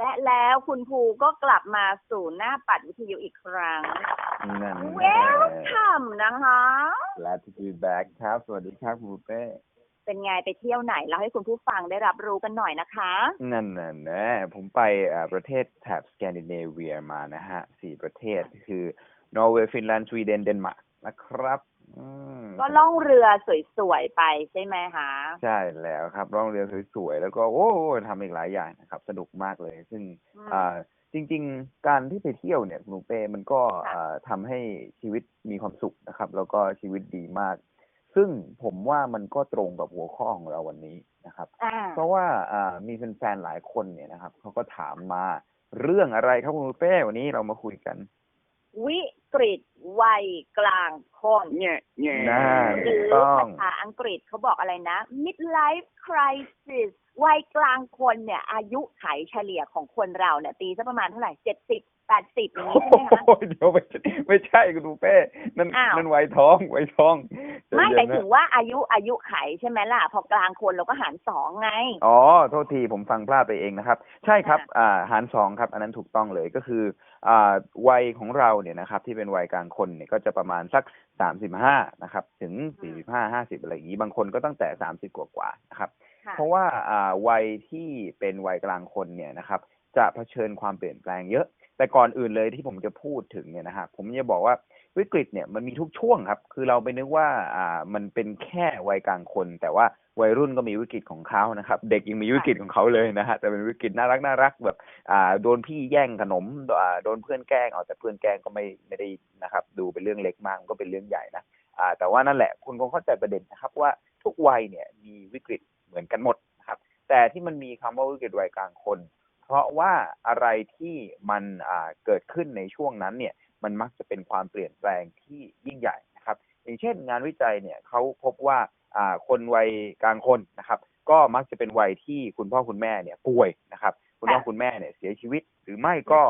และแล้วคุณภูก็กลับมาสู่หน้าปัดวิทยุอีกครั้ง นั่น Welcome นะคะและที่ be back ครับ สวัสดีครับคุณเป้เป็นไงไปเที่ยวไหนเล่าให้คุณผู้ฟังได้รับรู้กันหน่อยนะคะ นั่นน่ะนะผมไปเอ่อประเทศแถบสแกนดิเนเวียมานะฮะสี่ประเทศคือนอร์เวย์ฟินแลนด์สวีเดนเดนมาร์กนะครับอืม ก็ล่องเรือสวยๆไปใช่ไหมคะใช่แล้วครับร่องเรือสวยๆแล้วก็โอ้ทำอีกหลายอย่างนะครับ สนุกมากเลย ซึ่งอืมอ่าจริง ๆ การที่ไปเที่ยวเนี่ยคุณเป้มันก็ค่ะอ่าทำให้ชีวิตมีความสุขนะครับ แล้วก็ชีวิตดีมาก ซึ่งผมว่ามันก็ตรงกับหัวข้อของเราวันนี้นะครับอ่าเพราะว่าอ่ามีแฟนๆหลายคนเนี่ยนะครับเขาก็ถามมาเรื่องอะไรครับคุณเป้วันนี้เรามาคุยกัน วิกฤตวัยกลางคนเนี่ยเนี่ยน่าหรือต้องภาษาอังกฤษเขาบอกอะไรนะ midlife crisis วัยกลางคนเนี่ย อายุไขเฉลี่ยของคนเราเนี่ย ตีสักประมาณเท่าไหร่เจ็ดสิบ แปดสิบอย่างนี้ใช่ไหมคะ โอ้ยเดี๋ยวไม่ใช่ไม่ใช่คุณเป้ นั่นอ้าว นั่นไวท้องไวท้องใจไม่เย็นหมายนะถึงว่าอายุอายุไขใช่ไหมล่ะ พอกลางคนเราก็หารสองไง อ๋อโทษทีผมฟังพลาดไปเองนะครับ ใช่ครับ อ่าหารสองครับ อันนั้นถูกต้องเลยก็คือ อ่าวัยของเราเนี่ยนะครับ ที่เป็นวัยกลางคนเนี่ยก็จะประมาณสักสามสิบห้านะครับ ถึงสี่สิบห้าห้าสิบอะไรอย่างนี้บางคนก็ตั้งแต่สามสิบกว่าๆนะครับ ค่ะ เพราะว่าอ่าวัยที่เป็นวัยกลางคนเนี่ยนะครับ จะเผชิญความเปลี่ยนแปลงเยอะ แต่ก่อนอื่นเลยที่ผมจะพูดถึงเนี่ยนะฮะผมจะบอกว่าวิกฤตเนี่ยมันมีทุกช่วงครับ คือเราไปนึกว่าอ่ามันเป็นแค่วัยกลางคน แต่ว่าวัยรุ่นก็มีวิกฤตของเขานะครับ เด็กยังมีวิกฤตของเขาเลยนะฮะแต่เป็นวิกฤตน่ารักน่ารักแบบอ่าโดนพี่แย่งขนมอ่าโดนเพื่อนแกล้งเอาแต่เพื่อนแกล้งก็ไม่ไม่ได้นะครับ ดูเป็นเรื่องเล็กมากก็เป็นเรื่องใหญ่นะอ่าแต่ว่านั่นแหละคุณคงเข้าใจประเด็นนะครับว่าทุกวัยเนี่ยมีวิกฤตเหมือนกันหมดนะครับ แต่ที่มันมีคำว่าวิกฤตวัยกลางคน เพราะว่าอะไรที่มันเกิดขึ้นในช่วงนั้นเนี่ยมันมักจะเป็นความเปลี่ยนแปลงที่ยิ่งใหญ่นะครับ อย่างเช่นงานวิจัยเนี่ยเขาพบว่าคนวัยกลางคนนะครับ ก็มักจะเป็นวัยที่คุณพ่อคุณแม่เนี่ยป่วยนะครับ คุณพ่อคุณแม่เนี่ยเสียชีวิต หรือไม่ก็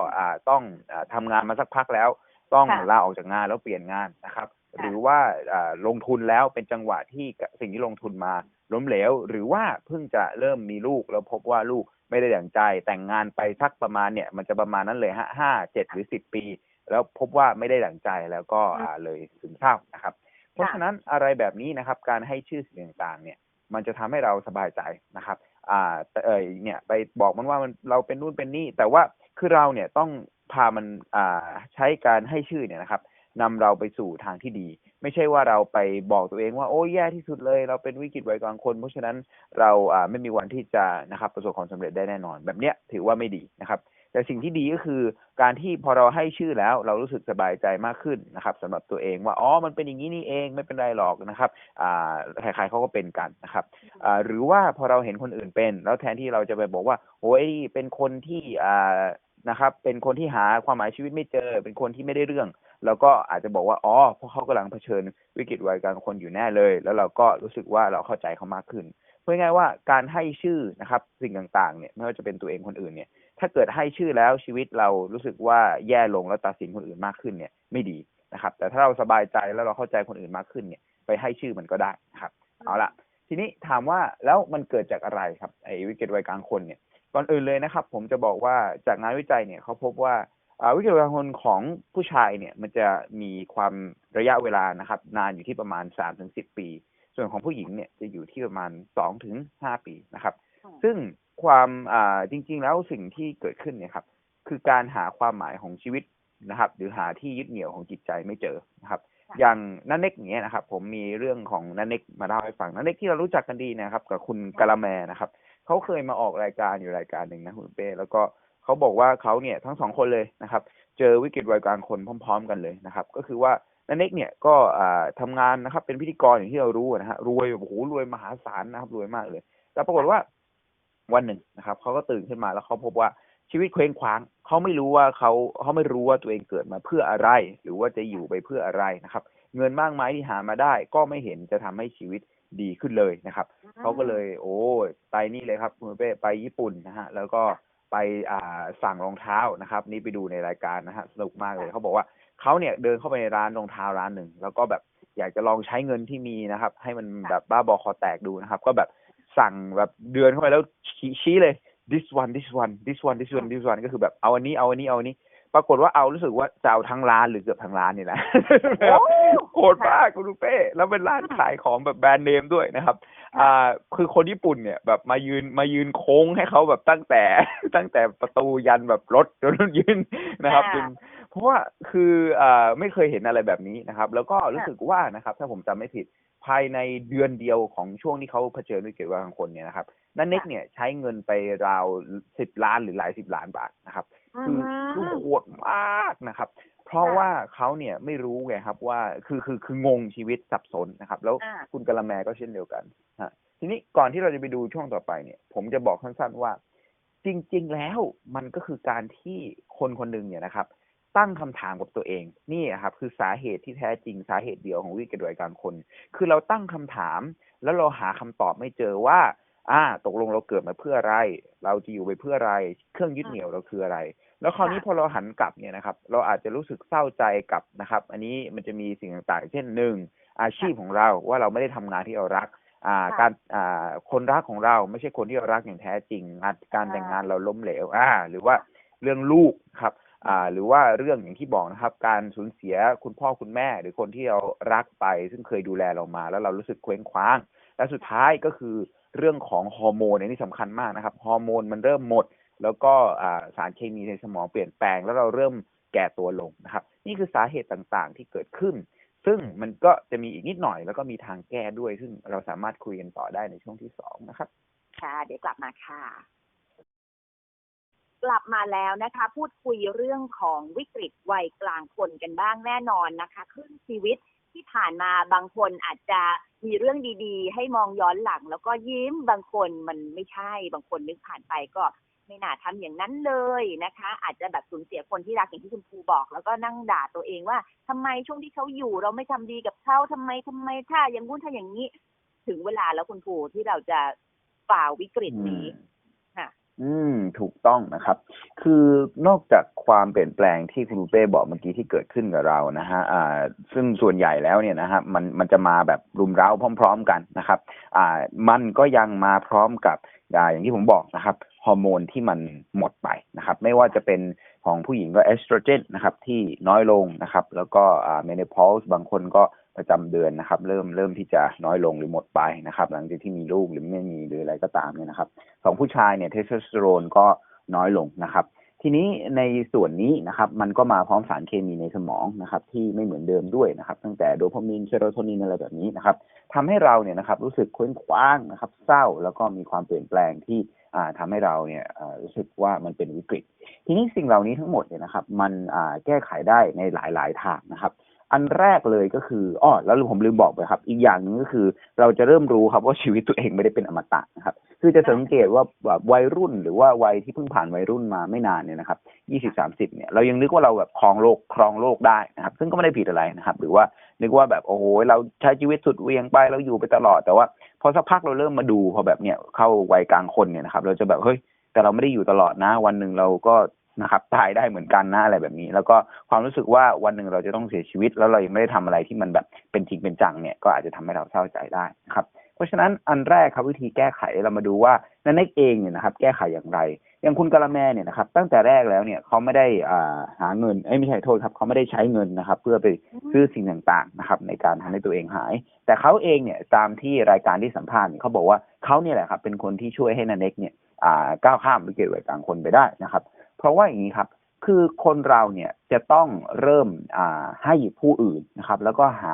ต้องอาทำงานมาสักพักแล้ว ต้องค่ะ ลาออกจากงานแล้วเปลี่ยนงานนะครับค่ะหรือว่าอ่าลงทุนแล้วเป็นจังหวะที่สิ่งที่ลงทุนมาล้มเหลว หรือว่าเพิ่งจะเริ่มมีลูกแล้วพบว่าลูกไม่ได้ดั่งใจ แต่งงานไปสักประมาณเนี่ยมันจะประมาณนั้นเลยฮะห้าเจ็ดหรือสิบปี แล้วพบว่าไม่ได้ดั่งใจแล้วก็อ่าเลยซึมเศร้านะครับ เพราะฉะนั้นอะไรแบบนี้นะครับ การให้ชื่อสิ่งต่างๆ เนี่ย มันจะทำให้เราสบายใจนะครับ อ่าแต่เอ่ยเนี่ยไปบอกมันว่ามันเราเป็นนู่นเป็นนี่แต่ว่าคือเราเนี่ยต้อง พามันอ่าใช้การให้ชื่อเนี่ยนะครับนำเราไปสู่ทางที่ดี ไม่ใช่ว่าเราไปบอกตัวเองว่าโอ้ยแย่ที่สุดเลย เราเป็นวิกฤตไวัยกลางคน เพราะฉะนั้นเราอ่าไม่มีวันที่จะนะครับประสบความสำเร็จได้แน่นอน แบบเนี้ยถือว่าไม่ดีนะครับแต่สิ่งที่ดีก็คือการที่พอเราให้ชื่อแล้วเรารู้สึกสบายใจมากขึ้นนะครับสำหรับตัวเองว่าอ๋อมันเป็นอย่างนี้นี่เองไม่เป็นไรหรอกนะครับอ่าใครๆเขาก็เป็นกันนะครับอ่าหรือว่าพอเราเห็นคนอื่นเป็น แล้วแทนที่เราจะไปบอกว่าโอ้ยเป็นคนที่อ่า นะครับ เป็นคนที่หาความหมายชีวิตไม่เจอ เป็นคนที่ไม่ได้เรื่อง แล้วก็อาจจะบอกว่าอ๋อเพราะเขากำลังเผชิญวิกฤตวัยกลางคนอยู่แน่เลย แล้วเราก็รู้สึกว่าเราเข้าใจเขามากขึ้นเพื่อง่ายๆว่าการให้ชื่อนะครับสิ่งต่างๆเนี่ยไม่ว่าจะเป็นตัวเองคนอื่นเนี่ย ถ้าเกิดให้ชื่อแล้วชีวิตเรารู้สึกว่าแย่ลงแล้วตัดสินคนอื่นมากขึ้นเนี่ยไม่ดีนะครับ แต่ถ้าเราสบายใจแล้วเราเข้าใจคนอื่นมากขึ้นเนี่ย ไปให้ชื่อมันก็ได้นะครับ เอาละทีนี้ถามว่าแล้วมันเกิดจากอะไรครับไอ้วิกฤตวัยกลางคนเนี่ย ก่อนอื่นเลยนะครับ ผมจะบอกว่าจากงานวิจัยเนี่ยเขาพบว่าอ่าวิกฤตวัยกลางคนของผู้ชายเนี่ยมันจะมีความระยะเวลานะครับ นานอยู่ที่ประมาณสามถึงสิบปี ส่วนของผู้หญิงเนี่ยจะอยู่ที่ประมาณสองถึงห้าปีนะครับ ซึ่งความอ่าจริง ๆ แล้วสิ่งที่เกิดขึ้นเนี่ยครับ คือการหาความหมายของชีวิตนะครับ หรือหาที่ยึดเหนี่ยวของจิตใจไม่เจอนะครับค่ะอย่างนันเน็กอย่างเงี้ยนะครับ ผมมีเรื่องของนันเน็กมาเล่าให้ฟังนันเน็กที่เรารู้จักกันดีนะครับ กับคุณกะละแมนะครับ เขาเคยมาออกรายการอยู่รายการหนึ่งนะคุณเป้แล้วก็เขาบอกว่าเขาเนี่ยทั้งสองคนเลยนะครับ เจอวิกฤตวัยกลางคนพร้อม ๆ กันเลยนะครับ ก็คือว่านันเน็กเนี่ยก็อ่าทำงานนะครับ เป็นพิธีกรอย่างที่เรารู้นะฮะรวยแบบโอ้โหรวยมหาศาลนะครับ รวยมากเลย แต่ปรากฏว่าวันหนึ่งนะครับเขาก็ตื่นขึ้นมาแล้วเขาพบว่าชีวิตเคว้งคว้างเขาไม่รู้ว่าเขาเขาไม่รู้ว่าตัวเองเกิดมาเพื่ออะไร หรือว่าจะอยู่ไปเพื่ออะไรนะครับ เงินมากมายที่หามาได้ ก็ไม่เห็นจะทำให้ชีวิต ดีขึ้นเลยนะครับเขาก็เลยโอ้ยไปนี่เลยครับคุณเป้ไปญี่ปุ่นนะฮะแล้วก็ไปอ่าสั่งรองเท้านะครับ นี่ไปดูในรายการนะฮะสนุกมากเลยเขาบอกว่าเขาเนี่ยเดินเข้าไปในร้านรองเท้าร้านหนึ่งแล้วก็แบบอยากจะลองใช้เงินที่มีนะครับ ให้มันแบบบ้าบอคอแตกดูนะครับ ก็แบบสั่งแบบเดินเข้าไปแล้วชี้ชี้เลย this one this one this one this one this one ก็คือแบบเอาอันนี้เอาอันนี้เอาอันนี้ ปรากฏว่าเอารู้สึกว่าจะเอาทั้งร้านหรือเกือบทั้งร้านนี่แหละโอ้โหดมากคุณลูกเป้แล้วเป็นร้านขายของแบบแบรนด์เนมด้วยนะครับ อ่า คือคนญี่ปุ่นเนี่ย แบบมายืนมายืนโค้งให้เขาแบบตั้งแต่ตั้งแต่ประตูยันแบบรถจนยืนนะครับจนเพราะว่าคืออ่าไม่เคยเห็นอะไรแบบนี้นะครับ แล้วก็รู้สึกว่านะครับ ถ้าผมจำไม่ผิดภายในเดือนเดียวของช่วงที่เขาเผชิญวิกฤตว่าทางคนเนี่ยนะครับนันเน็กเนี่ยใช้เงินไปราวสิบล้านหรือหลายสิบล้านบาทนะครับอื คือคือมโหดมากนะครับ เพราะว่าเขาเนี่ยไม่รู้ไงครับว่าคือคือคืองงชีวิตสับสนนะครับ แล้วอ่าคุณกะละแมก็เช่นเดียวกันฮะทีนี้ก่อนที่เราจะไปดูช่วงต่อไปเนี่ย ผมจะบอกสั้นๆว่า จริง ๆ แล้วมันก็คือการที่คนคนหนึ่งเนี่ยนะครับ ตั้งคำถามกับตัวเอง นี่ครับ คือสาเหตุที่แท้จริงสาเหตุเดียวของวิกฤตวัยกลางคน คือเราตั้งคำถาม แล้วเราหาคำตอบไม่เจอว่า อ่า ตกลงเราเกิดมาเพื่ออะไร เราจะอยู่ไปเพื่ออะไร เครื่องยึดเหนี่ยวเราคืออะไร แล้วคราวนี้พอเราหันกลับเนี่ยนะครับ เราอาจจะรู้สึกเศร้าใจกับนะครับ อันนี้มันจะมีสิ่งต่างๆ เช่นหนึ่งอาชีพของเราว่าเราไม่ได้ทำงานที่เรารัก อ่าค่ะการอ่าคนรักของเราไม่ใช่คนที่เรารักอย่างแท้จริงงานการอ่าแต่งงานเราล้มเหลว อ่า หรือว่าเรื่องลูกครับ อ่า หรือว่าเรื่องอย่างที่บอกนะครับ การสูญเสียคุณพ่อคุณแม่ หรือคนที่เรารักไป ซึ่งเคยดูแลเรามา แล้วเรารู้สึกเคว้งคว้าง และสุดท้ายก็คือ เรื่องของฮอร์โมนนนี้สำคัญมากนะครับฮอร์โมนมันเริ่มหมด แล้วก็สารเคมีในสมองเปลี่ยนแปลง แล้วเราเริ่มแก่ตัวลงนะครับ นี่คือสาเหตุต่างๆที่เกิดขึ้น ซึ่งมันก็จะมีอีกนิดหน่อย แล้วก็มีทางแก้ด้วย ซึ่งเราสามารถคุยกันต่อได้ในช่วงที่สองนะครับ ค่ะ เดี๋ยวกลับมาค่ะกลับมาแล้วนะคะ พูดคุยเรื่องของวิกฤตวัยกลางคนกันบ้างแน่นอนนะคะครึ่งชีวิต ที่ผ่านมาบางคนอาจจะมีเรื่องดีๆ ให้มองย้อนหลัง แล้วก็ยิ้มบางคนมันไม่ใช่ บางคนนึกผ่านไปก็ไม่น่าทำอย่างนั้นเลยนะคะ อาจจะแบบสูญเสียคนที่รักอย่างที่คุณครูบอก แล้วก็นั่งด่าตัวเองว่าทำไมช่วงที่เขาอยู่ เราไม่ทำดีกับเขาทำไมทำไมถ้าอย่างงู้นถ้าอย่างนี้ ถึงเวลาแล้วคุณครูที่เราจะฝ่าวิกฤตนี้ อืม ถูกต้องนะครับ คือนอกจากความเปลี่ยนแปลงที่คุณเป้บอกเมื่อกี้ที่เกิดขึ้นกับเรานะฮะอ่าซึ่งส่วนใหญ่แล้วเนี่ยนะฮะมันมันจะมาแบบรุมเร้าพร้อม ๆ กันนะครับ อ่า มันก็ยังมาพร้อมกับอ่าอย่างที่ผมบอกนะครับฮอร์โมนที่มันหมดไปนะครับ ไม่ว่าจะเป็น ของผู้หญิงก็เอสโตรเจนนะครับที่น้อยลงนะครับ แล้วก็เมน p พสบางคนก็ประจำเดือนนะครับ เริ่มเริ่มที่จะน้อยลงหรือหมดไปนะครับ หลังจากที่มีลูกหรือไม่มีหรืออะไรก็ตามเนี่ยนะครับของผู้ชายเนี่ยเทสโทสเตอโรนก็น้อยลงนะครับ ทีนี้ในส่วนนี้นะครับ มันก็มาพร้อมสารเคมีในสมองนะครับ ที่ไม่เหมือนเดิมด้วยนะครับ ตั้งแต่โดพามีนเซโรโทนินอะไรแบบนี้นะครับ ทำให้เราเนี่ยนะครับรู้สึกเคว้งคว้างนะครับ เศร้าแล้วก็มีความเปลี่ยนแปลงที่อ่าทำให้เราเนี่ยรู้สึกว่ามันเป็นวิกฤต ทีนี้สิ่งเหล่านี้ทั้งหมดเนี่ยนะครับ มันอ่าแก้ไขได้ในหลายๆทางนะครับ อันแรกเลยก็คืออ้อแล้วผมลืมบอกไปครับ อีกอย่างหนึ่งก็คือเราจะเริ่มรู้ครับว่าชีวิตตัวเองไม่ได้เป็นอมตะนะครับ คือจะสังเกตว่าแบบวัยรุ่นหรือว่าวัยที่เพิ่งผ่านวัยรุ่นมาไม่นานเนี่ยนะครับยี่สิบสามสิบเนี่ยเรายังนึกว่าเราแบบครองโลกครองโลกได้นะครับ ซึ่งก็ไม่ได้ผิดอะไรนะครับ หรือว่า นึกว่าแบบโอ้โหเราใช้ชีวิตสุดเวียงไปเราอยู่ไปตลอดแต่ว่าพอสักพักเราเริ่มมาดูพอแบบเนี้ยเข้าวัยกลางคนเนี่ยนะครับ เราจะแบบเฮ้ยแต่เราไม่ได้อยู่ตลอดนะ วันหนึ่งเราก็นะครับตายได้เหมือนกันนะอะไรแบบนี้ แล้วก็ความรู้สึกว่าวันหนึ่งเราจะต้องเสียชีวิต แล้วเรายังไม่ได้ทำอะไรที่มันแบบเป็นจริงเป็นจังเนี่ยก็อาจจะทำให้เราเศร้าใจได้นะครับ เพราะฉะนั้นอันแรกครับวิธีแก้ไขเรามาดูว่านันเน็กเองเนี่ยนะครับ แก้ไขอย่างไร อย่างคุณกะละแมเนี่ยนะครับ ตั้งแต่แรกแล้วเนี่ยเขาไม่ได้อ่าหาเงินเอ้ยไม่ใช่โทษครับเขาไม่ได้ใช้เงินนะครับ เพื่อไปซื้อสิ่งต่างๆนะครับ ในการทำให้ตัวเองหาย แต่เขาเองเนี่ยตามที่รายการที่สัมภาษณ์เนี่ยเขาบอกว่าเขาเนี่ยแหละครับเป็นคนที่ช่วยให้นันเน็กเนี่ยอ่าก้าวข้ามวิกฤตวัยกลางคนไปได้นะครับ เพราะว่าอย่างนี้ครับคือคนเราเนี่ยจะต้องเริ่มอ่าให้ผู้อื่นนะครับ แล้วก็หา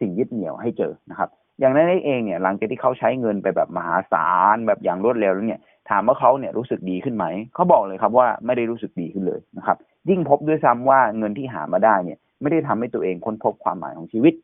สิ่งยึดเหนี่ยวให้เจอนะครับ อย่างนั้นเองเนี่ยหลังจากที่เขาใช้เงินไปแบบมหาศาลแบบอย่างรวดเร็วแล้วเนี่ย ถามว่าเขาเนี่ยรู้สึกดีขึ้นไหม เขาบอกเลยครับว่าไม่ได้รู้สึกดีขึ้นเลยนะครับ ยิ่งพบด้วยซ้ำว่าเงินที่หามาได้เนี่ยไม่ได้ทำให้ตัวเองค้นพบความหมายของชีวิต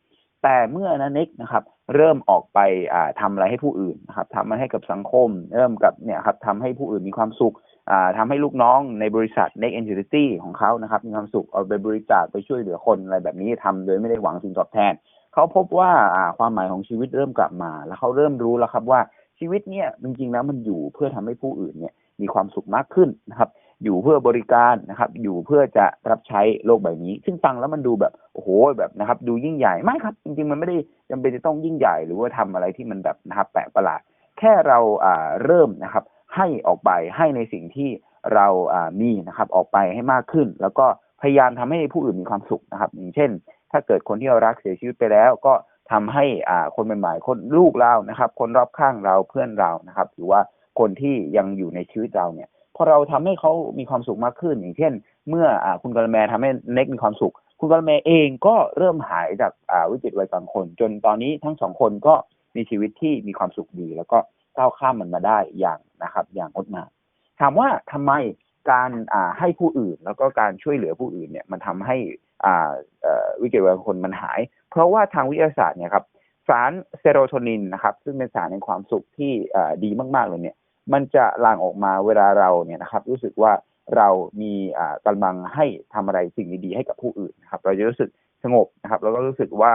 แต่เมื่อนันเน็กนะครับ เริ่มออกไปอ่าทำอะไรให้ผู้อื่นนะครับทำอะไรให้กับสังคม เริ่มกับเนี่ยครับทำให้ผู้อื่นมีความสุขอ่าทำให้ลูกน้องในบริษัท Next Entity ของเขานะครับ มีความสุขเอาไปบริจาคไปช่วยเหลือคนอะไรแบบนี้ทำโดยไม่ได้หวังสิ่งตอบแทน เขาพบว่าอ่าความหมายของชีวิตเริ่มกลับมา แล้วเขาเริ่มรู้แล้วครับว่า ชีวิตเนี่ยจริงๆแล้วมันอยู่เพื่อทำให้ผู้อื่นเนี่ยมีความสุขมากขึ้นนะครับ อยู่เพื่อบริการนะครับ อยู่เพื่อจะรับใช้โลกใบนี้ ซึ่งฟังแล้วมันดูแบบโอ้โหแบบนะครับ ดูยิ่งใหญ่ไม่ครับ จริงๆ มันไม่ได้จำเป็นจะต้องยิ่งใหญ่ หรือว่าทำอะไรที่มันแบบนะครับแปลกประหลาด แค่เราอ่าเริ่มนะครับ ให้ออกไปให้ในสิ่งที่เราอ่ามีนะครับ ออกไปให้มากขึ้น แล้วก็พยายามทำให้ผู้อื่นมีความสุขนะครับ อย่างเช่น ถ้าเกิดคนที่เรารักเสียชีวิตไปแล้ว ก็ ทำให้อ่าคนใหม่ๆคนลูกเรานะครับ คนรอบข้างเราเพื่อนเรานะครับ หรือว่าคนที่ยังอยู่ในชีวิตเราเนี่ยพอเราทำให้เขามีความสุขมากขึ้น อย่างเช่น เมื่ออคุณกะลแมทำให้เน็กมีความสุข คุณกะลแมเองก็เริ่มหายจากวิกฤตวัยกลางคน จนตอนนี้ทั้งสองคนก็มีชีวิตที่มีความสุขดี แล้วก็ก้าวข้ามมันมาได้อย่างนะครับ อย่างงดงามถามว่าทำไมการให้ผู้อื่นแล้วก็การช่วยเหลือผู้อื่นเนี่ย มันทำให้ วิกฤตวัยกลางคนมันหาย เพราะว่าทางวิทยาศาสตร์เนี่ยครับสารเซโรโทนินนะครับ ซึ่งเป็นสารแห่งความสุขที่ดีมาก ๆ เลยเนี่ย มันจะหลั่งออกมาเวลาเราเนี่ยนะครับ รู้สึกว่าเรามีกำลังให้ทำอะไรสิ่งดีๆให้กับผู้อื่นนะครับ เราจะรู้สึกสงบนะครับ แล้วก็รู้สึกว่า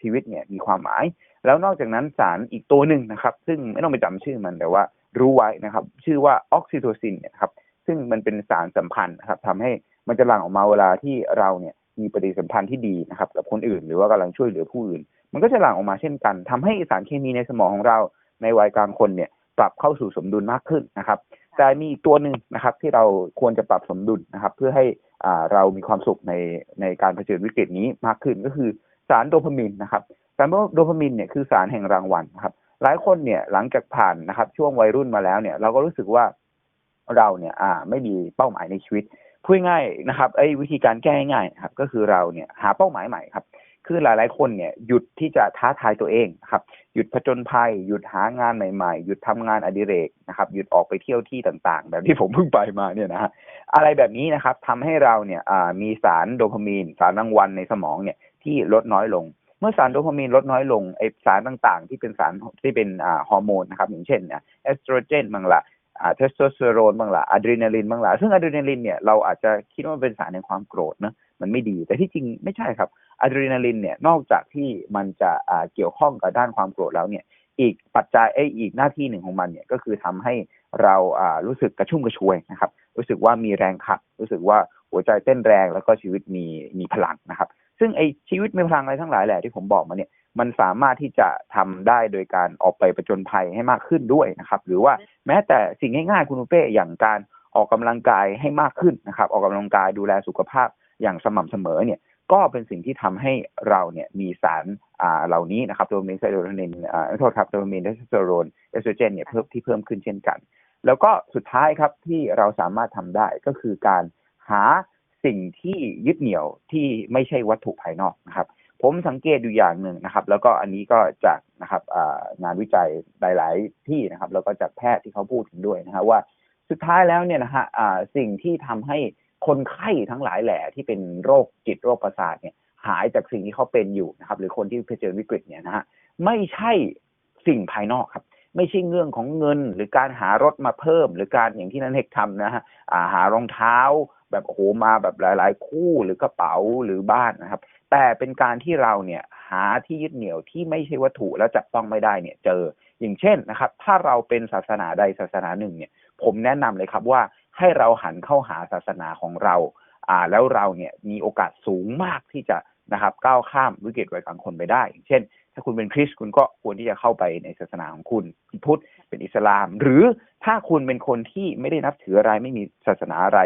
ชีวิตเนี่ยมีความหมาย แล้วนอกจากนั้นสารอีกตัวหนึ่งนะครับ ซึ่งไม่ต้องไปจำชื่อมันแต่ว่ารู้ไว้นะครับ ชื่อว่าออกซิโทซินเนี่ยครับ ซึ่งมันเป็นสารสัมพันธ์นะครับทำให้มันจะหลั่งออกมาเวลาที่เราเนี่ย มีปฏิสัมพันธ์ที่ดีนะครับกับคนอื่น หรือว่ากำลังช่วยเหลือผู้อื่น มันก็จะหลั่งออกมาเช่นกันทำให้สารเคมีในสมองของเราในวัยกลางคนเนี่ยปรับเข้าสู่สมดุลมากขึ้นนะครับ แต่มีอีกตัวหนึ่งนะครับที่เราควรจะปรับสมดุลนะครับ เพื่อให้อ่าเรามีความสุขในในการเผชิญวิกฤตนี้มากขึ้นก็คือสารโดพามีนนะครับสารโดพามีนเนี่ยคือสารแห่งรางวัลนะครับ หลายคนเนี่ยหลังจากผ่านนะครับ ช่วงวัยรุ่นมาแล้วเนี่ย เราก็รู้สึกว่าเราเนี่ยอ่าไม่มีเป้าหมายในชีวิต พูดง่ายนะครับไอ้วิธีการแก้ง่ายครับ ก็คือเราเนี่ยหาเป้าหมายใหม่ครับ คือหลาย ๆ คนเนี่ยหยุดที่จะท้าทายตัวเองครับ หยุดผจญภัย หยุดหางานใหม่ ๆ หยุดทำงานอดิเรกนะครับ หยุดออกไปเที่ยวที่ต่าง ๆ แบบที่ผมเพิ่งไปมาเนี่ยนะฮะอะไรแบบนี้นะครับทำให้เราเนี่ยมีสารโดพามีน สารรางวัลในสมองเนี่ยที่ลดน้อยลงเมื่อสารโดพามีนลดน้อยลงไอสารต่างๆ ที่เป็นสารที่เป็นฮอร์โมนนะครับอย่างเช่นเนี่ยเอสโตรเจนบางละอ่า เทสโทสเตอโรนบางละอะดรีนาลินบางละซึ่งอะดรีนาลินเนี่ยเราอาจจะคิดว่ามันเป็นสารแห่งความโกรธนะมันไม่ดี แต่ที่จริงไม่ใช่ครับอะดรีนาลินเนี่ยนอกจากที่มันจะอ่าเกี่ยวข้องกับด้านความโกรธแล้วเนี่ยอีกปัจจัยไอยอีกหน้าที่หนึ่งของมันเนี่ยก็คือทำให้เราอ่ารู้สึกกระชุ่มกระชวยนะครับ รู้สึกว่ามีแรงขับ รู้สึกว่าหัวใจเต้นแรงแล้วก็ชีวิตมีมีพลังนะครับ ซึ่งไอชีวิตมีพลังอะไรทั้งหลายแหละที่ผมบอกมาเนี่ย มันสามารถที่จะทำได้โดยการออกไปประจนภัยให้มากขึ้นด้วยนะครับ หรือว่าแม้แต่สิ่งง่ายๆคุณอุเป้อย่างการออกกำลังกายให้มากขึ้นนะครับ ออกกำลังกายดูแลสุขภาพอย่างสม่ำเสมอเนี่ย ก็เป็นสิ่งที่ทำให้เราเนี่ยมีสารอ่าเหล่านี้นะครับโดพามีนไซโดรนินอ่าโทษครับโดพามีนเทสโทสเตโรนเอสโตรเจนเนี่ยเพิ่มที่เพิ่มขึ้นเช่นกัน แล้วก็สุดท้ายครับที่เราสามารถทำได้ก็คือการหา สิ่งที่ยึดเหนี่ยวที่ไม่ใช่วัตถุภายนอกนะครับ ผมสังเกตอยู่อย่างหนึ่งนะครับ แล้วก็อันนี้ก็จากนะครับงานวิจัยหลาย ๆ ที่นะครับ แล้วก็จากแพทย์ที่เขาพูดถึงด้วยนะฮะว่าสุดท้ายแล้วเนี่ยนะฮะสิ่งที่ทำให้คนไข้ทั้งหลายแหล่ที่เป็นโรคจิตโรคประสาทเนี่ยหายจากสิ่งที่เขาเป็นอยู่นะครับ หรือคนที่เผชิญวิกฤตเนี่ยนะฮะไม่ใช่สิ่งภายนอกครับ ไม่ใช่เรื่องของเงิน หรือการหารถมาเพิ่ม หรือการอย่างที่นันเฮกทำนะฮะหารองเท้า แบบโอ้โหมาแบบหลาย ๆ คู่หรือกระเป๋าหรือบ้านนะครับ แต่เป็นการที่เราเนี่ยหาที่ยึดเหนี่ยวที่ไม่ใช่วัตถุแล้วจับต้องไม่ได้เนี่ยเจออย่างเช่นนะครับ ถ้าเราเป็นศาสนาใดศาสนาหนึ่งเนี่ย ผมแนะนำเลยครับว่าให้เราหันเข้าหาศาสนาของเราอ่าแล้วเราเนี่ยมีโอกาสสูงมากที่จะนะครับก้าวข้ามวิกฤตวัยกลางคนไปได้ อย่างเช่น ถ้าคุณเป็นคริสต์คุณก็ควรที่จะเข้าไปในศาสนาของคุณพุทธเป็นอิสลาม หรือถ้าคุณเป็นคนที่ไม่ได้นับถืออะไรไม่มีศาสนาอะไร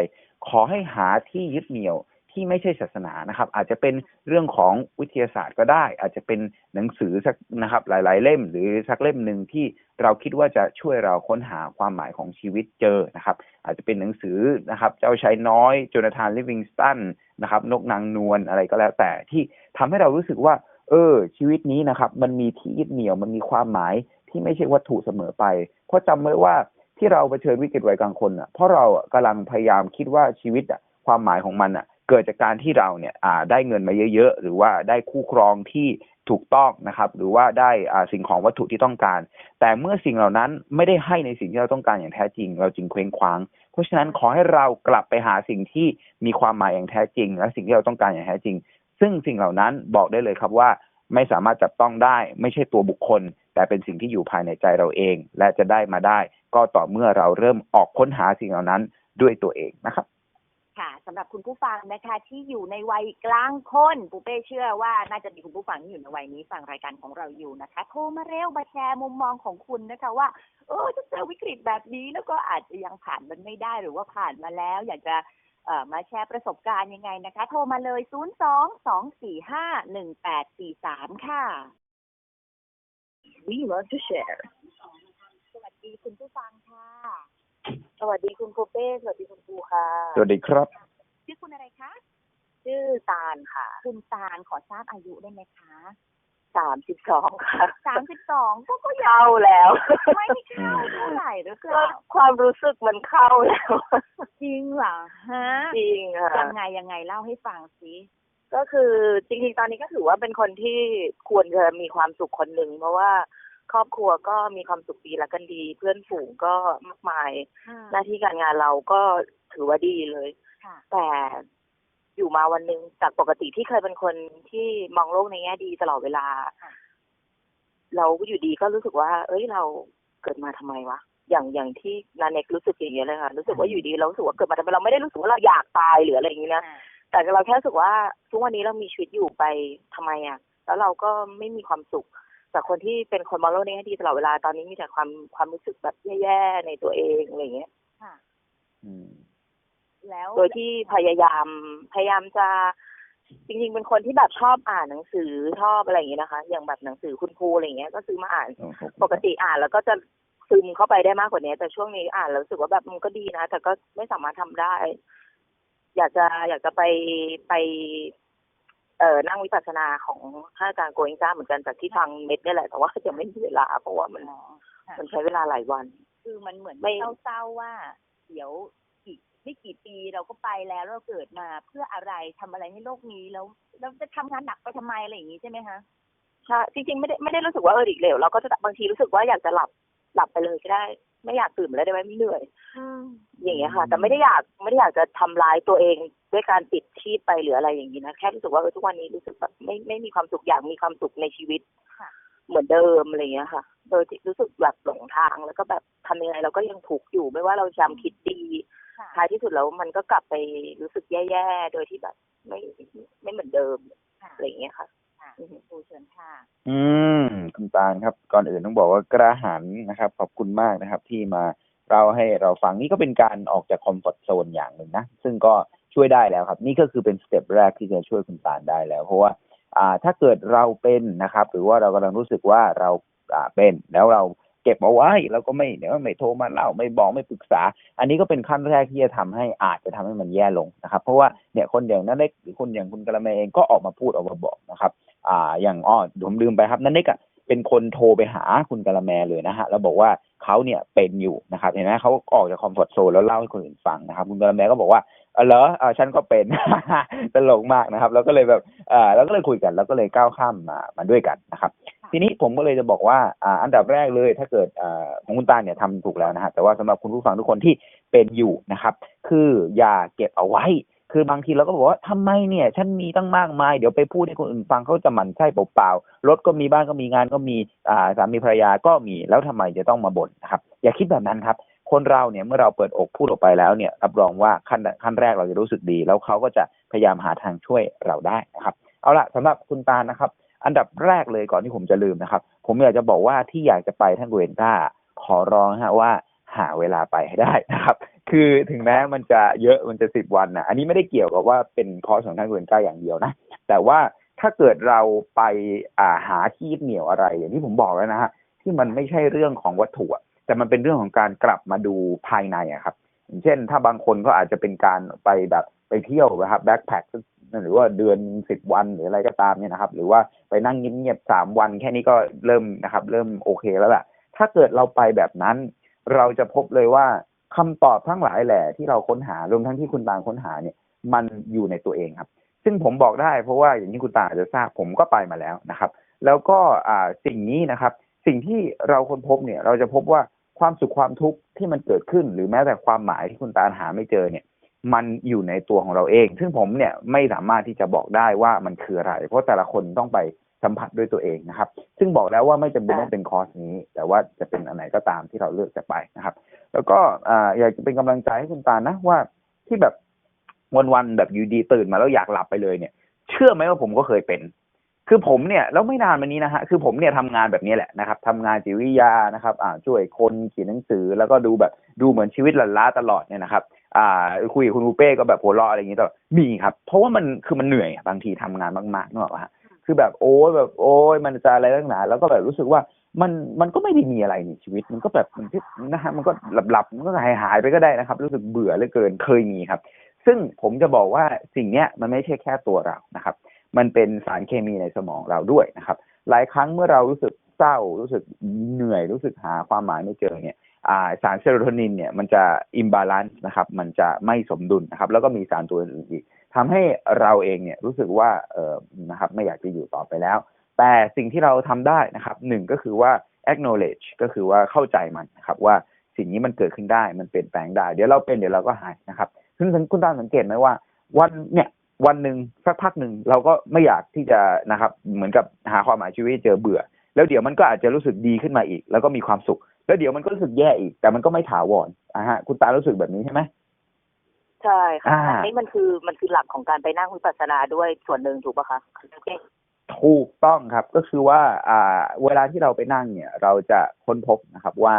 ขอให้หาที่ยึดเหนี่ยวที่ไม่ใช่ศาสนานะครับ อาจจะเป็นเรื่องของวิทยาศาสตร์ก็ได้ อาจจะเป็นหนังสือสักนะครับหลาย ๆ เล่ม หรือสักเล่มหนึ่งที่เราคิดว่าจะช่วยเราค้นหาความหมายของชีวิตเจอนะครับ อาจจะเป็นหนังสือนะครับ เจ้าชายน้อยโจนาธานลิฟวิงสตันนะครับ นกนางนวลอะไรก็แล้วแต่ที่ทำให้เรารู้สึกว่า เออ ชีวิตนี้นะครับ มันมีที่ยึดเหนี่ยวมันมีความหมายที่ไม่ใช่วัตถุเสมอไปเพราะจำไว้ว่า ที่เราเผชิญวิกฤตวัยกลางคนอะเพราะเราอะกำลังพยายามคิดว่าชีวิตอะความหมายของมันอะเกิดจากการที่เราเนี่ยอ่าได้เงินมาเยอะๆ หรือว่าได้คู่ครองที่ถูกต้องนะครับ หรือว่าได้อ่าสิ่งของวัตถุที่ต้องการ แต่เมื่อสิ่งเหล่านั้นไม่ได้ให้ในสิ่งที่เราต้องการอย่างแท้จริง เราจึงเคว้งคว้าง เพราะฉะนั้นขอให้เรากลับไปหาสิ่งที่มีความหมายอย่างแท้จริง และสิ่งที่เราต้องการอย่างแท้จริง ซึ่งสิ่งเหล่านั้นบอกได้เลยครับว่าไม่สามารถจับต้องได้ ไม่ใช่ตัวบุคคล แต่เป็นสิ่งที่อยู่ภายในใจเราเอง และจะได้มาได้ ก็ต่อเมื่อเราเริ่มออกค้นหาสิ่งเหล่านั้นด้วยตัวเองนะครับค่ะสำหรับคุณผู้ฟังนะคะที่อยู่ในวัยกลางคนปูเป้เชื่อว่าน่าจะมีคุณผู้ฟังที่อยู่ในวัยนี้ฟังรายการของเราอยู่นะคะโทรมาเร็วมาแชร์มุมมองของคุณนะคะว่าเออจะเจอวิกฤตแบบนี้แล้วก็อาจจะยังผ่านมันไม่ได้หรือว่าผ่านมาแล้ว อยากจะเอ่อมาแชร์ประสบการณ์ยังไงนะคะ โทรมาเลย 0 2 2 4 5 1 8 4 3 ค่ะ We love to share สวัสดีคุณผู้ฟังค่ะ สวัสดีคุณครูเป้ สวัสดีคุณครูค่ะ สวัสดีครับ ชื่อคุณอะไรคะ ชื่อตาลค่ะ คุณตาลขอทราบอายุได้ไหมคะสามสิบสองค่ะสามสิบสองก็ก็ยังเข้าแล้ว ไม่เข้าเท่าไหร่หรือเปก็ล่าความรู้สึกมันเข้าแล้ว จริงเหรอฮะ จริงค่ะ ยังไงยังไงเล่าให้ฟังสิ ก็คือจริงๆ ตอนนี้ก็ถือว่าเป็นคนที่ควรจะมีความสุขคนหนึ่งเพราะว่าครอบครัวก็มีความสุขดีและกันดี เพื่อนฝูงก็มากมาย หน้าที่การงานเราก็ถือว่าดีเลยค่ะแต่อยู่มาวันหนึ่งจากปกติที่เคยเป็นคนที่มองโลกในแง่ดีตลอดเวลาค่ะเราอยู่ดีก็รู้สึกว่า เอ้ยเราเกิดมาทำไมวะอย่างอย่างที่นาเน็กรู้สึกอย่างเงี้ยเลยค่ะรู้สึกว่าอยู่ดีเรารู้สึกว่าเกิดมาทำไมเราไม่ได้รู้สึกว่าเราอยากตายหรืออะไรอย่างนี้นะอ่า แต่เราแค่รู้สึกว่าทุกวันนี้เรามีชีวิตอยู่ไปทำไมอะ แล้วเราก็ไม่มีความสุข จากคนที่เป็นคนมองโลกในแง่ดีตลอดเวลาตอนนี้มีแต่ความความรู้สึกแบบแย่ๆในตัวเองอะไรอย่างเงี้ยค่ะอืมแล้วโดยที่พยายามพยายามจะจริงๆ เป็นคนที่แบบชอบอ่านหนังสือชอบอะไรอย่างเงี้ยนะคะ อย่างแบบหนังสือคุณครูอะไรอย่างเงี้ย ก็ซื้อมาอ่าน ปกติอ่านแล้วก็จะซึมเข้าไปได้มากกว่านี้ แต่ช่วงนี้อ่านแล้วรู้สึกว่าแบบมันก็ดีนะ แต่ก็ไม่สามารถทำได้ อยากจะอยากจะไปไปเอ่อนั่งวิปัสสนาของท่านอาจารย์โกอิงจ้าเหมือนกันจากที่ฟังเม็ดนี่แหละ แต่ว่ายังไม่มีเวลาเพราะว่ามันอ๋อค่ะมันใช้เวลาหลายวัน คือมันเหมือนไม่เศร้าๆว่า เดี๋ยวอีกไม่กี่ปีเราก็ไปแล้วเราเกิดมาเพื่ออะไรทำอะไรให้โลกนี้แล้วเราจะทำงานหนักไปทำไมอะไรอย่างนี้ใช่ไหมคะใช่จริงๆไม่ได้ไม่ได้รู้สึกว่าเอออีกเร็วเราก็จะบางทีรู้สึกว่าอยากจะหลับหลับไปเลยก็ได้ ไม่อยากตื่นมาเลยได้ไหมไม่เหนื่อยอืมอย่างเงี้ยค่ะ แต่ไม่ได้อยากไม่ได้อยากจะทำร้ายตัวเองด้วยการปิดชีพไปหรืออะไรอย่างนี้นะแค่รู้สึกว่าเออทุกวันนี้รู้สึกแบบไม่ไม่มีความสุขอยากมีความสุขในชีวิตค่ะเหมือนเดิมอะไรเงี้ยค่ะ โดยที่รู้สึกแบบหลงทางแล้วก็แบบทำยังไงเราก็ยังถูกอยู่ไม่ว่าเราจำคิดดีค่ะท้ายที่สุดแล้วมันก็กลับไปรู้สึกแย่ๆ โดยที่แบบไม่ไม่เหมือนเดิมค่ะอะไรอย่างเงี้ยค่ะ ค่ะอือฮึครูเชิญค่ะ อืมคุณตาลครับ ก่อนอื่นต้องบอกว่ากระหันนะครับ ขอบคุณมากนะครับ ที่มาเราให้เราฟังนี่ก็เป็นการออกจากคอมฟอร์ทโซนอย่างหนึ่งนะ ซึ่งก็ช่วยได้แล้วครับ นี่ก็คือเป็นสเต็ปแรกที่จะช่วยคุณตาลได้แล้ว เพราะว่าอ่าถ้าเกิดเราเป็นนะครับ หรือว่าเรากำลังรู้สึกว่าเราอ่าเป็นแล้วเราเก็บเอาไว้แล้วก็ไม่เดี๋ยวไม่โทรมาเล่าไม่บอกไม่ปรึกษา อันนี้ก็เป็นขั้นแรกที่จะทำให้อาจจะทำให้มันแย่ลงนะครับ เพราะว่าเนี่ยคนอย่างนั้นเล็กหรือคนอย่างคุณกระแมเองก็ออกมาพูดออกมาบอกนะครับ อ่าอย่างอ้อผมลืมไปครับนั่นเล็กอะเป็นคนโทรไปหาคุณกะละแมเลยนะฮะแล้วบอกว่าเขาเนี่ยเป็นอยู่นะครับเห็นไหมเขาออกจากคอมฟอร์ทโซนแล้วเล่าให้คนอื่นฟังนะครับ คุณกะละแมก็บอกว่าเออเหรออ่ฉันก็เป็นตลกมากนะครับ แล้วก็เลยแบบอ่าแล้วก็เลยคุยกัน แล้วก็เลยก้าวข้ามมามาด้วยกันนะครับทีนี้ผมก็เลยจะบอกว่าอ่าอันดับแรกเลยถ้าเกิดอ่าของคุณตาเนี่ยทำถูกแล้วนะฮะแต่ว่าสำหรับคุณผู้ฟังทุกคนที่เป็นอยู่นะครับ คืออย่าเก็บเอาไว้ คือบางทีเราก็บอกว่าทำไมเนี่ย ฉันมีตั้งมากมาย เดี๋ยวไปพูดให้คนอื่นฟังเขาจะหมั่นไส้เปล่าๆรถก็มีบ้านก็มีงานก็มีอ่าสามีภรรยาก็มีแล้วทำไมจะต้องมาบ่นนะครับ อย่าคิดแบบนั้นครับ คนเราเนี่ยเมื่อเราเปิดอกพูดออกไปแล้วเนี่ยรับรองว่าขั้นขั้นแรกเราจะรู้สึกดี แล้วเขาก็จะพยายามหาทางช่วยเราได้นะครับ เอาละสำหรับคุณตานะครับ อันดับแรกเลยก่อนที่ผมจะลืมนะครับ ผมอยากจะบอกว่าที่อยากจะไปท่านเวนต้าขอร้องฮะว่าหาเวลาไปให้ได้นะครับ คือถึงแม้มันจะเยอะมันจะสิบวันนะอันนี้ไม่ได้เกี่ยวกับว่าเป็นคอร์สของทานเวนต้อย่างเดียวนะ แต่ว่าถ้าเกิดเราไปอ่าหาที่เหนี่ยวอะไร อย่างที่ผมบอกแล้วนะฮะที่มันไม่ใช่เรื่องของวัตถุแต่มันเป็นเรื่องของการกลับมาดูภายในอะครับเช่น ถ้าบางคนก็อาจจะเป็นการไปแบบไปเที่ยวนะครับแบ็คแพคหรือว่าเดือนสิบวันหรืออะไรก็ตามเนี่ยนะครับ หรือว่าไปนั่งเงียบๆสามวัน แค่นี้ก็เริ่มนะครับ เริ่มโอเคแล้วแหละถ้าเกิดเราไปแบบนั้น เราจะพบเลยว่า คำตอบทั้งหลายแหละที่เราค้นหารวมทั้งที่คุณตาค้นหาเนี่ย มันอยู่ในตัวเองครับ ซึ่งผมบอกได้เพราะว่าอย่างที่คุณตาอาจจะทราบผมก็ไปมาแล้วนะครับ แล้วก็อ่าสิ่งนี้นะครับ สิ่งที่เราค้นพบเนี่ย เราจะพบว่าความสุขความทุกข์ที่มันเกิดขึ้น หรือแม้แต่ความหมายที่คุณตาหาไม่เจอเนี่ย มันอยู่ในตัวของเราเอง ซึ่งผมเนี่ยไม่สามารถที่จะบอกได้ว่ามันคืออะไร เพราะแต่ละคนต้องไปสัมผัสด้วยตัวเองนะครับ ซึ่งบอกแล้วว่าไม่จำเป็นต้องเป็นคอร์สนี้ แต่ว่าจะเป็นอันไหนก็ตามที่เราเลือกจะไปนะครับ แล้วก็อ่าอยากจะเป็นกำลังใจให้คุณตานะว่าที่แบบวันๆแบบอยู่ดีตื่นมาแล้วอยากหลับไปเลยเนี่ย เชื่อไหมว่าผมก็เคยเป็น คือผมเนี่ยแล้วไม่นานมานี้นะฮะคือผมเนี่ยทำงานแบบนี้แหละนะครับทำงานจิตวิทยานะครับ อ่าช่วยคนเขียนหนังสือ แล้วก็ดูแบบดูเหมือนชีวิตหลันล้าตลอดเนี่ยนะครับ อ่า คุยกับคุณปูเป้ก็แบบหัวเราะอะไรอย่างนี้ตลอดมีครับ เพราะว่ามันคือมันเหนื่อยบางทีทำงานมากๆนึกออกปะฮะคือแบบโอ้ยแบบโอ้ยมันจะอะไรตั้งหนาแล้วก็แบบรู้สึกว่า มันมันก็ไม่ได้มีอะไรในชีวิต มันก็แบบมันก็นะฮะมันก็หลับๆมันก็หายหายไปก็ได้นะครับ รู้สึกเบื่อเหลือเกินเคยมีครับ ซึ่งผมจะบอกว่าสิ่งเนี้ยมันไม่ใช่แค่ตัวเรานะครับ มันเป็นสารเคมีในสมองเราด้วยนะครับ หลายครั้งเมื่อเรารู้สึกเศร้ารู้สึกเหนื่อยรู้สึกหาความหมายไม่เจอเนี่ยอ่าสารเซโรโทนินเนี่ยมันจะอิมบาลานซ์นะครับ มันจะไม่สมดุลนะครับ แล้วก็มีสารตัวอื่นอีกทำให้เราเองเนี่ยรู้สึกว่าเออนะครับไม่อยากจะอยู่ต่อไปแล้ว แต่สิ่งที่เราทำได้นะครับหนึ่งก็คือว่า acknowledge ก็คือว่าเข้าใจมันนะครับว่าสิ่งนี้มันเกิดขึ้นได้มันเปลี่ยนแปลงได้ เดี๋ยวเราเป็นเดี๋ยวเราก็หายนะครับซึ่งคุณตามสังเกตไหมว่า วันเนี่ยวันหนึ่งสักพักหนึ่งเราก็ไม่อยากที่จะนะครับเหมือนกับหาความหมายชีวิตเจอเบื่อ แล้วเดี๋ยวมันก็อาจจะรู้สึกดีขึ้นมาอีก แล้วก็มีความสุข แล้วเดี๋ยวมันก็รู้สึกแย่อีก แต่มันก็ไม่ถาวรอะฮะคุณตารู้สึกแบบนี้ใช่ไหมใช่ค่ะอ่าอันนี้มันคือมันคือหลักของการไปนั่งวิปัสสนาด้วยส่วนหนึ่งถูกปะคะ ถูกต้องครับก็คือว่าอ่า เวลาที่เราไปนั่งเนี่ย เราจะค้นพบนะครับว่า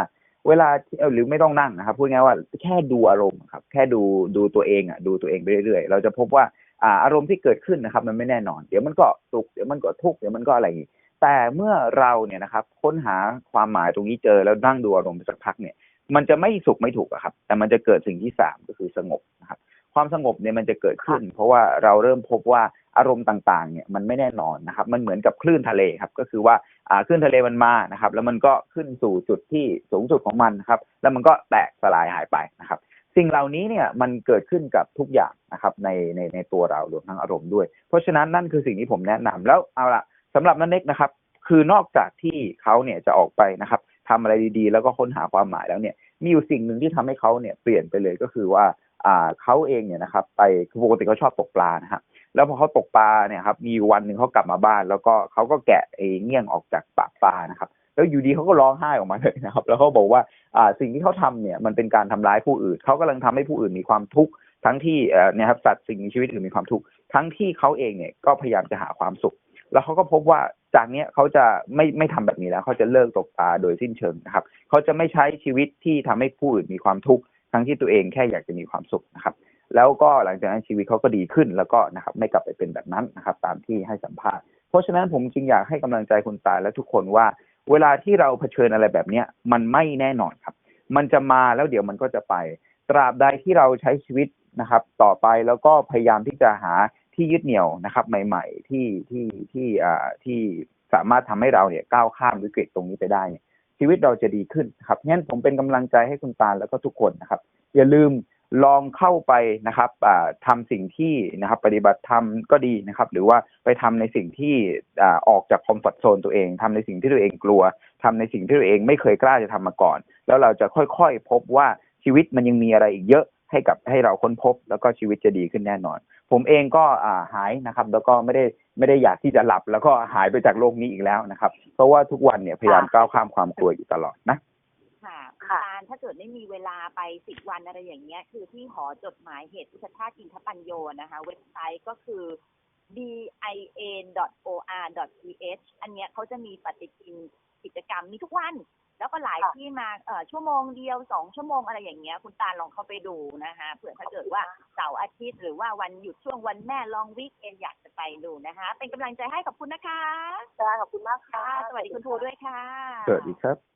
เวลาที่หรือไม่ต้องนั่งนะครับพูดง่ายว่าแค่ดูอารมณ์ครับ แค่ดูดูตัวเองอะดูตัวเองไปเรื่อยๆ เราจะพบว่าอ่าอารมณ์ที่เกิดขึ้นนะครับ มันไม่แน่นอน เดี๋ยวมันก็สุขเดี๋ยวมันก็ทุกข์เดี๋ยวมันก็อะไรอย่างงี้แต่เมื่อเราเนี่ยนะครับค้นหาความหมายตรงนี้เจอแล้วนั่งดูอารมณ์ไปสักพักเนี่ย มันจะไม่สุขไม่ถูกอะครับ แต่มันจะเกิดสิ่งที่สามก็คือสงบนะครับ ความสงบเนี่ยมันจะเกิดขึ้น เพราะว่าเราเริ่มพบว่าอารมณ์ต่างๆเนี่ยมันไม่แน่นอนนะครับ มันเหมือนกับคลื่นทะเลครับ ก็คือว่าอ่าคลื่นทะเลมันมานะครับ แล้วมันก็ขึ้นสู่จุดที่สูงสุดของมันนะครับ แล้วมันก็แตกสลายหายไปนะครับ สิ่งเหล่านี้เนี่ยมันเกิดขึ้นกับทุกอย่างนะครับในในในตัวเรารวมทั้งอารมณ์ด้วย เพราะฉะนั้นนั่นคือสิ่งที่ผมแนะนำแล้วเอาละสำหรับนันเน็กนะครับ คือนอกจากที่เขาเนี่ยจะออกไปนะครับทำอะไรดีๆ แล้วก็ค้นหาความหมายแล้วเนี่ยมีอยู่สิ่งหนึ่งที่ทำให้เขาเนี่ยเปลี่ยนไปเลยก็คือว่า อ่าเขาเองเนี่ยนะครับไปคือปกติเขาชอบตกปลานะฮะแล้วพอเขาตกปลาเนี่ยครับมีวันหนึ่งเขากลับมาบ้าน แล้วก็เขาก็แกะไอ้เงี้ยงออกจากปากปลานะครับแล้วอยู่ดีเขาก็ร้องไห้ออกมาเลยนะครับ แล้วเขาบอกว่าอ่าสิ่งที่เขาทำเนี่ยมันเป็นการทำร้ายผู้อื่นเขากำลังทำให้ผู้อื่นมีความทุกข์ทั้งที่เนี่ยครับสัตว์สิ่งมีชีวิตอื่นมีความทุกข์ทั้งที่เขาเองเนี่ยก็พยายามจะหาความสุข แล้วเขาก็พบว่าจากเนี้ยเขาจะไม่ไม่ทำแบบนี้แล้วเขาจะเลิกตกปลาโดยสิ้นเชิงนะครับเขาจะไม่ใช้ชีวิตที่ทำให้ผู้อื่นมีความทุกข์ ทั้งที่ตัวเองแค่อยากจะมีความสุขนะครับ แล้วก็หลังจากนั้นชีวิตเขาก็ดีขึ้นแล้วก็นะครับไม่กลับไปเป็นแบบนั้นนะครับ ตามที่ให้สัมภาษณ์ เพราะฉะนั้นผมจึงอยากให้กำลังใจคุณตายและทุกคนว่า เวลาที่เราเผชิญอะไรแบบเนี้ยมันไม่แน่นอนครับ มันจะมาแล้วเดี๋ยวมันก็จะไป ตราบใดที่เราใช้ชีวิตนะครับ ต่อไปแล้วก็พยายามที่จะหาที่ยึดเหนี่ยวนะครับใหม่ ๆ ที่ที่ที่อ่าที่สามารถทำให้เราเนี่ยก้าวข้ามวิกฤตตรงนี้ไปได้เนี่ย ชีวิตเราจะดีขึ้นครับงั้นผมเป็นกำลังใจให้คุณตาลแล้วก็ทุกคนนะครับ อย่าลืมลองเข้าไปนะครับอ่าทำสิ่งที่นะครับ ปฏิบัติธรรมก็ดีนะครับ หรือว่าไปทำในสิ่งที่อออกจากคอมฟอร์ทโซนตัวเองทำในสิ่งที่ตัวเองกลัวทำในสิ่งที่ตัวเองไม่เคยกล้าจะทำมาก่อน แล้วเราจะค่อยๆ พบว่าชีวิตมันยังมีอะไรอีกเยอะให้กับให้เราค้นพบ แล้วก็ชีวิตจะดีขึ้นแน่นอน ผมเองก็อ่าหายนะครับ แล้วก็ไม่ได้ไม่ได้อยากที่จะหลับ แล้วก็หายไปจากโลกนี้อีกแล้วนะครับ เพราะว่าทุกวันเนี่ยพยายามก้าวข้ามความกลัวอยู่ตลอดนะค่ะคุณค่ะตาลถ้าเกิดไม่มีเวลาไปสิบวันอะไรอย่างเงี้ย คือที่หอจดหมายเหตุพุทธทาสอินทปัญโยนะคะ เว็บไซต์ก็คือ bin.or.th อันเนี้ยเขาจะมีปฏิทินกิจกรรมมีทุกวัน แล้วก็หลายค่ะที่มาเอ่อชั่วโมงเดียวสองชั่วโมงอะไรอย่างเงี้ย คุณตาลลองเข้าไปดูนะคะเผื่อถ้าเกิดว่าเสาร์อาทิตย์หรือว่าวันหยุดช่วงวันแม่ลองวิกเอนอยากจะไปดูนะคะ เป็นกำลังใจให้ขอบคุณนะคะ จ้าขอบคุณมากค่ะ ค่ะ สวัสดีคุณครูด้วยค่ะ สวัสดีครับ